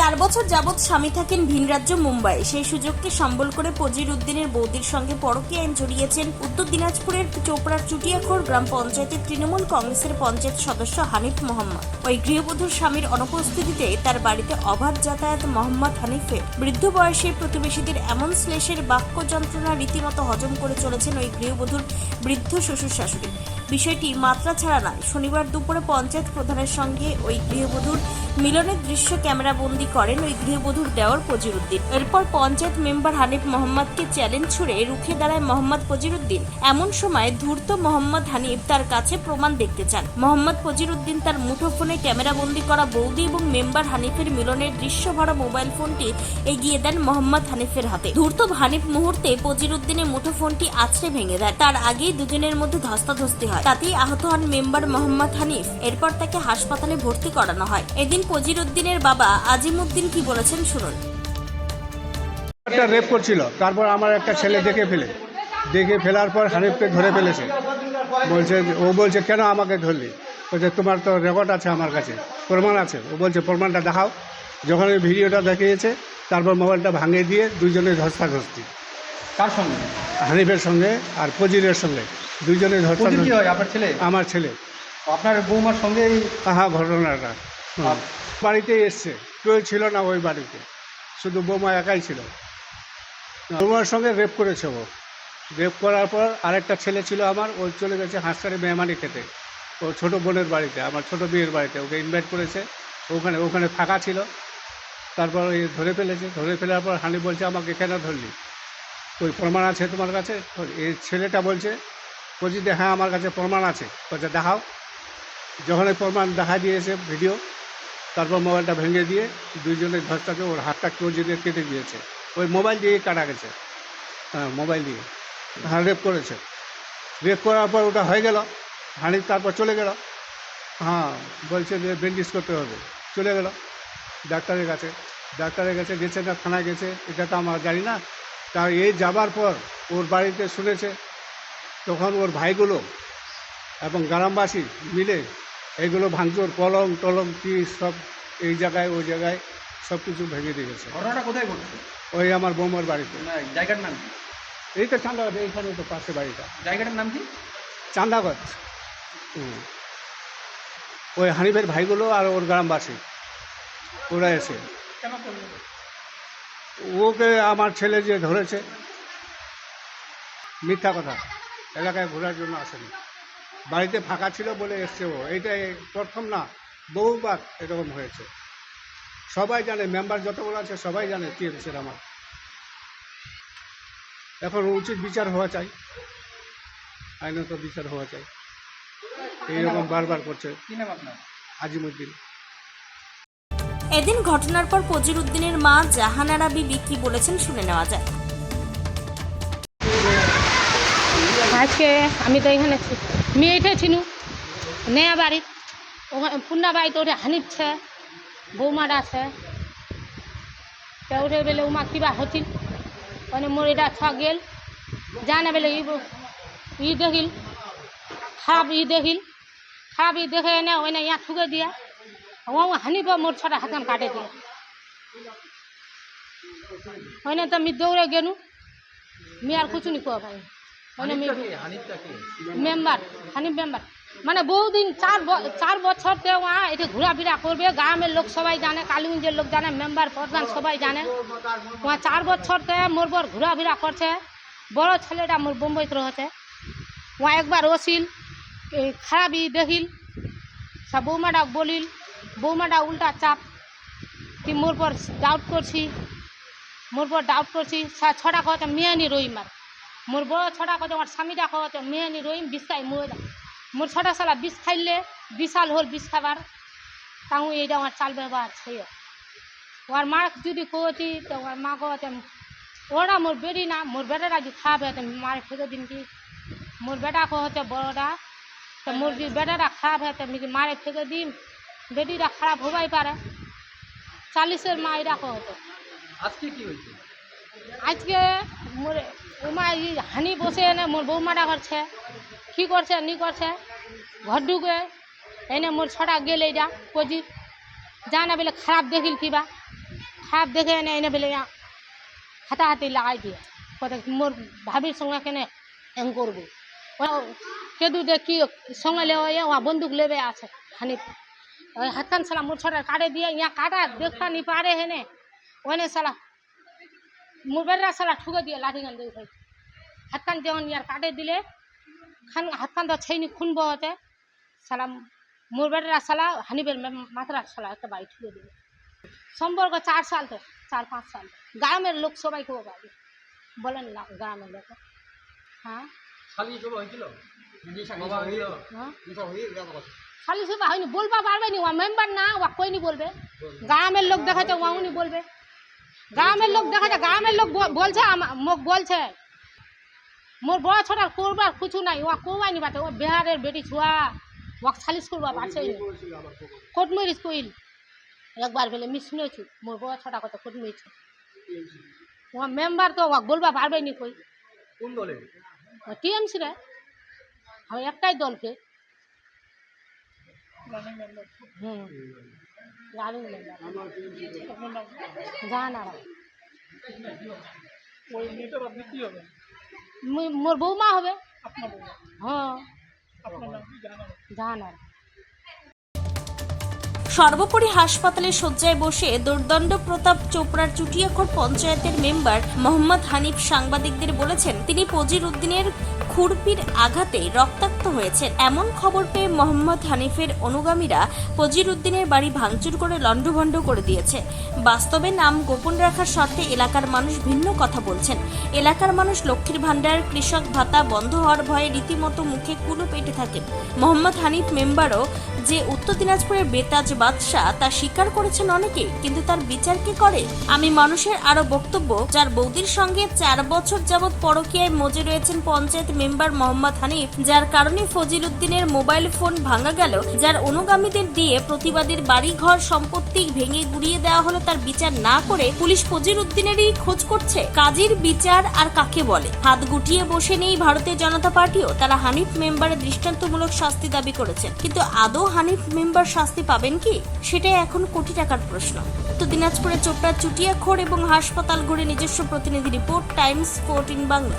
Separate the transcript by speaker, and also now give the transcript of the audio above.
Speaker 1: চার বছর যাবৎ স্বামী থাকেন ভিন রাজ্য মুম্বাই। সেই সুযোগকে সম্বল করে পজির উদ্দিনের বৌদির সঙ্গে পরকীয় আইন জড়িয়েছেন উত্তর দিনাজপুরের চোপড়ার চুটিয়াখোর গ্রাম পঞ্চায়েতের তৃণমূল কংগ্রেসের পঞ্চায়েত সদস্য হানিফ মোহাম্মদ। ওই গৃহবধূর স্বামীর অনুপস্থিতিতে তার বাড়িতে অবাধ যাতায়াত মোহাম্মদ হানিফে বৃদ্ধ বয়সে প্রতিবেশীদের এমন শ্লেষের বাক্য যন্ত্রণা রীতিমতো হজম করে চলেছেন ওই গৃহবধূর বৃদ্ধ শ্বশুর শাশুড়ি। বিষয়টি মাত্রা ছাড়া নয়। শনিবার দুপুরে পঞ্চায়েত প্রধানের সঙ্গে ওই গৃহবধূর মিলনের দৃশ্য ক্যামেরা ক্যামেরাবন্দি করেন ওই গৃহবধূর দেওয়ার পজিরুদ্দিন এরপর পঞ্চায়েত মেম্বার হানিফ মোহাম্মদকে চ্যালেঞ্জ ছুড়ে রুখে দাঁড়ায় মোহাম্মদ পজিরুদ্দিন এমন সময় ধূর্ত মোহাম্মদ হানিফ তার কাছে প্রমাণ দেখতে চান। মোহাম্মদ পজিরুদ্দিন তার মুঠোফোনে ক্যামেরাবন্দি করা বৌদি এবং মেম্বার হানিফের মিলনের দৃশ্য ভরা মোবাইল ফোনটি এগিয়ে দেন মোহাম্মদ হানিফের হাতে। ধূর্ত হানিফ মুহূর্তে পজিরুদ্দিনের মুঠোফোনটি আছড়ে ভেঙে দেয় তার আগেই দুজনের মধ্যে ধস্তাধস্তি হয়। তাতেই আহত হন মেম্বার মোহাম্মদ হানিফ। এরপর তাকে হাসপাতালে ভর্তি করানো হয়। এদিন পজিরুদ্দিনের বাবা আজিমুদ্দিন কি বলেছেন? শুনুন।
Speaker 2: একটা রেপ করছিল তারপর আমার একটা ছেলে দেখে ফেলে। দেখে ফেলার পর হানিফকে ধরে ফেলেছে। বলছে ও বলছে কেন আমাকে ধরলি? বলছে তোমার তো রেকর্ড আছে আমার কাছে প্রমাণ আছে। ও বলছে প্রমাণটা দেখাও। যখন ওই ভিডিওটা দেখিয়েছে তারপর মোবাইলটা ভাঙিয়ে দিয়ে দুজনে ধস্তাধস্তি।
Speaker 3: কার সঙ্গে?
Speaker 2: হানিফের সঙ্গে আর পজিরের সঙ্গে। দুজনে ধস্তাধস্তি।
Speaker 3: হয় আপনার ছেলে?
Speaker 2: আমার ছেলে।
Speaker 3: আপনার বৌমার সঙ্গে
Speaker 2: আহা ঘটনাটা। হুম। বাড়িতে এসছে। কেউ ছিল না ওই বাড়িতে। শুধু বৌমা একাই ছিল। বৌমার সঙ্গে রেপ করেছে ও। রেপ করার পর আরেকটা ছেলে ছিল আমার, ও চলে গেছে হাঁসকারে মেহমানি খেতে। ও ছোট বোনের বাড়িতে, আমার ছোট বিয়ের বাড়িতে, ওকে ইনভাইট করেছে। ওখানে ওখানে ফাঁকা ছিল। তারপর ওই ধরে ফেলেছে। ধরে ফেলার পর হানি বলছে, আমাকে কেন ধরলি? ওই প্রমাণ আছে তোমার কাছে? এই ছেলেটা বলছে, বলছি যে হ্যাঁ আমার কাছে প্রমাণ আছে। বলছে, দেখাও। যখন এই প্রমাণ দেখা দিয়েছে ভিডিও তারপর মোবাইলটা ভেঙে দিয়ে দুইজনের ধরটাকে ওর হাতটা কেউ যদি কেটে দিয়েছে। ওই মোবাইল দিয়ে কাটা গেছে। হ্যাঁ মোবাইল দিয়ে হ্যাঁ রেপ করেছে। রেপ করার পর ওটা হয়ে গেল। হানি তারপর চলে গেল। হ্যাঁ বলছে যে ব্যান্ডেজ করতে হবে। চলে গেল। ডাক্তারের কাছে। ডাক্তারের কাছে গেছে না, থানায় গেছে। এটা তো আমার জানি না। তা এই যাবার পর ওর বাড়িতে শুনেছে। তখন ওর ভাইগুলো এবং গ্রামবাসী মিলে এগুলো ভাঙচুর কলম টলম কি সব এই জায়গায় ওই জায়গায় সব কিছু ভেঙে দিয়েছে
Speaker 3: ঘটনাটা কোথায় ঘটছে?
Speaker 2: ওই আমার বৌমার বাড়িতে।
Speaker 3: না জায়গার নাম
Speaker 2: এই তো চান্দাগঞ্জ এইখানে তো পাশে বাড়িটা।
Speaker 3: জায়গাটার নাম কি?
Speaker 2: চান্দাগঞ্জ। ওই হানিফের ভাইগুলো আর ওর গ্রামবাসী ওরা এসে। ওকে আমার ছেলে যে ধরেছে মিথ্যা কথা। এলাকায় ঘোরার জন্য আসেনি। বাড়িতে ফাঁকা ছিল বলে এসছে ও। এটা প্রথম না বহুবার এরকম হয়েছে। সবাই জানে মেম্বার যতগুলো আছে সবাই জানে কি হয়েছে আমার। এখন উচিত বিচার হওয়া চাই। আইনত বিচার হওয়া চাই। এইরকম বারবার করছে। আজিমুদ্দিন।
Speaker 1: এদিন ঘটনার পর পজিরুদ্দিনের মা জাহানারা বিবি কি বলেছেন শুনে নেওয়া যায়।
Speaker 4: আজকে আমি তো এখানে মেয়েটা ছিনু নেয়া বাড়িত ওখানে পুন্না বাড়িতে ওটা হানিপছে বৌমার আছে তা ওটা বেলে উমা কিবা হচ্ছিল মানে মোর এটা ছ গেল। জানে বেলে, ই দেখিল খারাপ ই দেখিল খারাপ ই দেখে এনে ওইনে ইয়া ঠুকে দিয়া ও হানিব মোর ছটা হাতাম কাটে দিয়ে। ওইনে তো আমি দৌড়ে গেলু মি আর কিছু নি কোয়া মি মেম্বার হানিফ মেম্বার। মানে বহুদিন চার চার বছর তে ওয়া এটা ঘোরাফেরা করবে। গ্রামের লোক সবাই জানে কালীগঞ্জের লোক জানে মেম্বার প্রধান সবাই জানে। ওয়া চার বছর তে মোর বর ঘোরাফেরা করছে। বড় ছেলেটা মোর বোম্বাইতে রয়েছে। ওয়া একবার ওসিল খারাপই দেখিল। সব বৌমাটা বলিল বৌমাটা উল্টা চাপ কি মোর পর ডাউট করছি মোর পর ডাউট করছি। সা- ছটা কথা মেয়ানি রইমার। মোর বড় ছটা কথা আমার স্বামীটা খাওয়াতে মেয়ানি রইম বিষ খাই মোর মোর ছটা সালা বিষ খাইলে বিশাল হল বিষ খাবার। তাও এইটা আমার চাল ব্যবহার ছিল ওর মা যদি কহতি তো ওর মা কহতে ওরা মোর বেরি না, মোর বেটাটা যদি খারাপ হতে মারে ফেলে দিন কি? মোর বেটা কহতে বড়টা তো মোর যদি বেটাটা খারাপ হতে আমি কি মারে ফেলে দিন বেটিটা খারাপ হবাই পারে। চালিশের মা এটা কহতো
Speaker 3: আজকে কি হয়েছে?
Speaker 4: আজকে মোর উমা ই হানি বসে এনে মোর বৌমাটা করছে। কি করছে, নি করছে? ঘর ঢুকে এনে মোর ছটা গেল এইটা পজি যা না বলে খারাপ দেখিল কিবা খারাপ দেখে এনে এনে বলে হাতাহাতি লাগাই দিয়ে কথা মোর ভাবির সঙ্গে কেনে এম করব? কেদু যে কি সঙ্গে লেওয়া ওয়া বন্দুক লেবে আছে হানিফ ওই হাতখান সালা মোর ছড়া কাটে দিয়ে, ইয়া কাটা দেখতা নি পারে হেনে। ওনে সালা মোর বেড়া সালা ঠুকে দিয়ে লাঠি গান দিয়ে হাতখান যেমন ইয়ার কাটে দিলে খান হাতখান তো ছেইনি খুন বহতে সালা মোর বেড়া সালা হানিবের মাত্রা সালা একটা বাড়ি ঠুকে দিবে সম্পর্ক চার সাল তো চার পাঁচ সাল। গ্রামের লোক সবাইকে ও বাড়ি। বলেন না গ্রামের লোক। হ্যাঁ?
Speaker 3: শালি সব হয়েছিল? বাবা হয়েছিল?
Speaker 4: হ্যাঁ? খালি সে হয়নি বলবা পারবে নি ওয়া মেম্বার না ওয়া কইনি বলবে। গ্রামের লোক দেখাচ্ছে ওয়া উনি বলবে। গ্রামের লোক দেখাচ্ছে গ্রামের লোক বলছে আমা- মোক বলছে মোর বড় ছোটার করবার কিছু নাই ওয়া কোবাইনি বাতে ও বিহারের বেটি ছুয়া ওয়া সালিশ করবা পারছে কোট মরিস কইল একবার বেলে মিস শুনেছি মোর বড় ছোটা কথা কোট মরিস ওয়া মেম্বার তো ওয়া বলবা পারবে নি কই।
Speaker 3: কোন দলে?
Speaker 4: টিএমসি রে। আমি একটাই দলকে। হুম। মোর বৌমা হবে। হ্যাঁ। জাহানারা
Speaker 1: সর্বোপরি হাসপাতালে শয্যায় বসে দুর্দণ্ড প্রতাপ চোপড়ার চুটিয়াখর পঞ্চায়েতের মেম্বার মোহাম্মদ হানিফ সাংবাদিকদের বলেছেন তিনি পজির উদ্দিনের খুরপির আঘাতে রক্তাক্ত হয়েছেন এমন খবর পেয়ে মোহাম্মদ হানিফের অনুগামীরা পজির উদ্দিনের বাড়ি ভাঙচুর করে লণ্ডভণ্ড করে দিয়েছে। বাস্তবে নাম গোপন রাখার শর্তে এলাকার মানুষ ভিন্ন কথা বলছেন। এলাকার মানুষ লক্ষ্মীর ভাণ্ডার, কৃষক ভাতা বন্ধ হওয়ার ভয়ে রীতিমতো মুখে কুলো পেটে থাকেন। মোহাম্মদ হানিফ মেম্বারও যে উত্তর দিনাজপুরের বেতাজ বাদশাহ তা স্বীকার করেছেন অনেকে কিন্তু তার বিচার কে করে? আমি মানুষের আরও বক্তব্য, যার বৌদির সঙ্গে চার বছর যাবৎ পরকীয়ায় মজে রয়েছেন পঞ্চায়েত মেম্বার মোহাম্মদ হানিফ, যার কারণে ফজিল উদ্দিনের মোবাইল ফোন ভাঙা গেল, যার অনুগামীদের দিয়ে প্রতিবাদীর বাড়ি ঘর সম্পত্তি ভেঙে গুড়িয়ে দেওয়া হলো তার বিচার না করে পুলিশ ফজিল উদ্দিনেরই খোঁজ করছে কাজীর বিচার আর কাকে বলে। হাত গুটিয়ে বসে নেই ভারতীয় জনতা পার্টিও, তারা হানিফ মেম্বারের দৃষ্টান্তমূলক শাস্তি দাবি করেছেন। কিন্তু আদৌ হানিফ মেম্বার শাস্তি পাবেন কি? সেটাই এখন কোটি টাকার প্রশ্ন। তো দিনাজপুরে চোপড়া চুটিয়াখোর এবং হাসপাতাল ঘুরে নিজস্ব প্রতিনিধি রিপোর্ট, টাইমস ফোরটিন বাংলা।